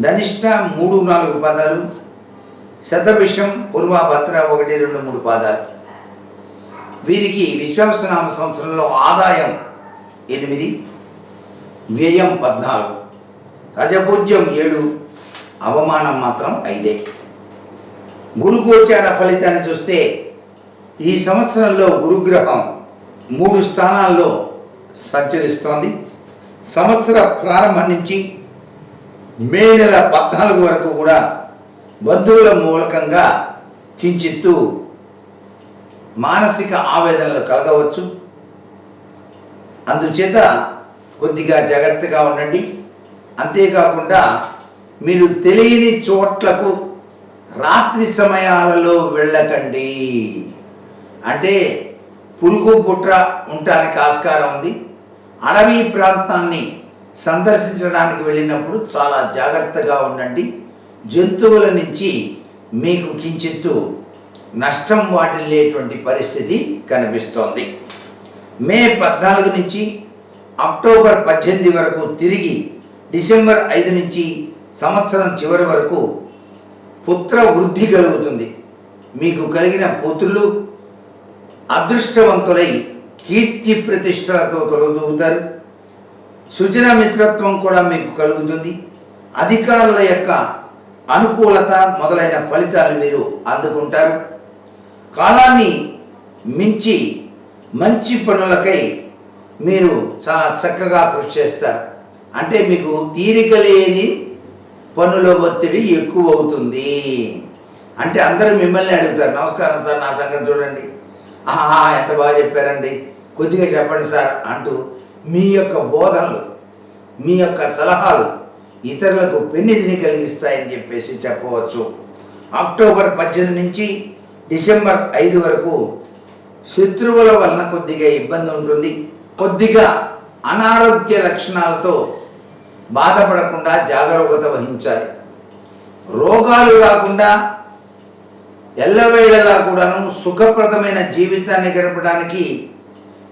ధనిష్ట మూడు నాలుగు పదాలు శతభిషం పూర్వభద్ర ఒకటి రెండు మూడు పాదాలు. వీరికి విశ్వాసనామ సంవత్సరంలో ఆదాయం ఎనిమిది వ్యయం పద్నాలుగు రజపూజ్యం ఏడు అవమానం మాత్రం ఐదే. గురుగోచార ఫలితాన్ని చూస్తే ఈ సంవత్సరంలో గురుగ్రహం మూడు స్థానాల్లో సంచరిస్తోంది. సంవత్సర ప్రారంభం నుంచి మే నెల పద్నాలుగు వరకు కూడా బంధువుల మూలకంగా కించిత్తు మానసిక ఆవేదనలు కలగవచ్చు. అందుచేత కొద్దిగా జాగ్రత్తగా ఉండండి. అంతేకాకుండా మీరు తెలియని చోట్లకు రాత్రి సమయాలలో వెళ్ళకండి. అంటే పురుగు పుట్ర ఉండటానికి ఆస్కారం ఉంది. అడవి ప్రాంతాన్ని సందర్శించడానికి వెళ్ళినప్పుడు చాలా జాగ్రత్తగా ఉండండి. జంతువుల నుంచి మీకు కించిత్తు నష్టం వాటిల్లేటువంటి పరిస్థితి కనిపిస్తోంది. మే పద్నాలుగు నుంచి అక్టోబర్ పద్దెనిమిది వరకు తిరిగి డిసెంబర్ ఐదు నుంచి సంవత్సరం చివరి వరకు పుత్ర వృద్ధి కలుగుతుంది. మీకు కలిగిన పుత్రులు అదృష్టవంతులై కీర్తి ప్రతిష్టలతో తొలగుతారు. సుజన మిత్రత్వం కూడా మీకు కలుగుతుంది. అధికారుల యొక్క అనుకూలత మొదలైన ఫలితాలు మీరు అందుకుంటారు. కాలాన్ని మించి మంచి పనులకై మీరు చాలా చక్కగా కృషి చేస్తారు. అంటే మీకు తీరిక లేని పనుల ఒత్తిడి ఎక్కువ అవుతుంది. అంటే అందరూ మిమ్మల్ని అడుగుతారు నమస్కారం సార్ నా సంగతి చూడండి. ఆహా ఎంత బాగా చెప్పారండి. కొద్దిగా చెప్పండి సార్ అంటూ మీ యొక్క బోధనలు మీ యొక్క సలహాలు ఇతరులకు పెన్నిధిని కలిగిస్తాయని చెప్పేసి చెప్పవచ్చు. అక్టోబర్ పద్దెనిమిది నుంచి డిసెంబర్ ఐదు వరకు శత్రువుల వలన కొద్దిగా ఇబ్బంది ఉంటుంది. కొద్దిగా అనారోగ్య లక్షణాలతో బాధపడకుండా జాగరూకత వహించాలి. రోగాలు రాకుండా ఎల్లవేళలా కూడాను సుఖప్రదమైన జీవితాన్ని గడపడానికి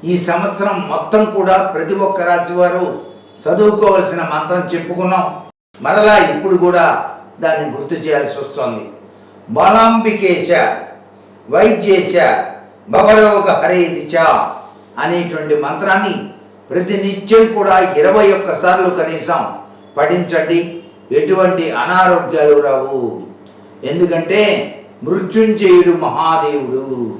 ఈ సంవత్సరం మొత్తం కూడా ప్రతి ఒక్క రాశివారు చదువుకోవలసిన మంత్రం చెప్పుకున్నాం. మరలా ఇప్పుడు కూడా దాన్ని గుర్తు చేయాల్సి వస్తోంది. బాలాంబికేశ వైద్యేశ భవరోగ హరేదిచ చ అనేటువంటి మంత్రాన్ని ప్రతి నిత్యం కూడా ఇరవై ఒక్కసార్లు కనీసం పఠించండి. ఎటువంటి అనారోగ్యాలు రావు. ఎందుకంటే మృత్యుంజయుడు మహాదేవుడు.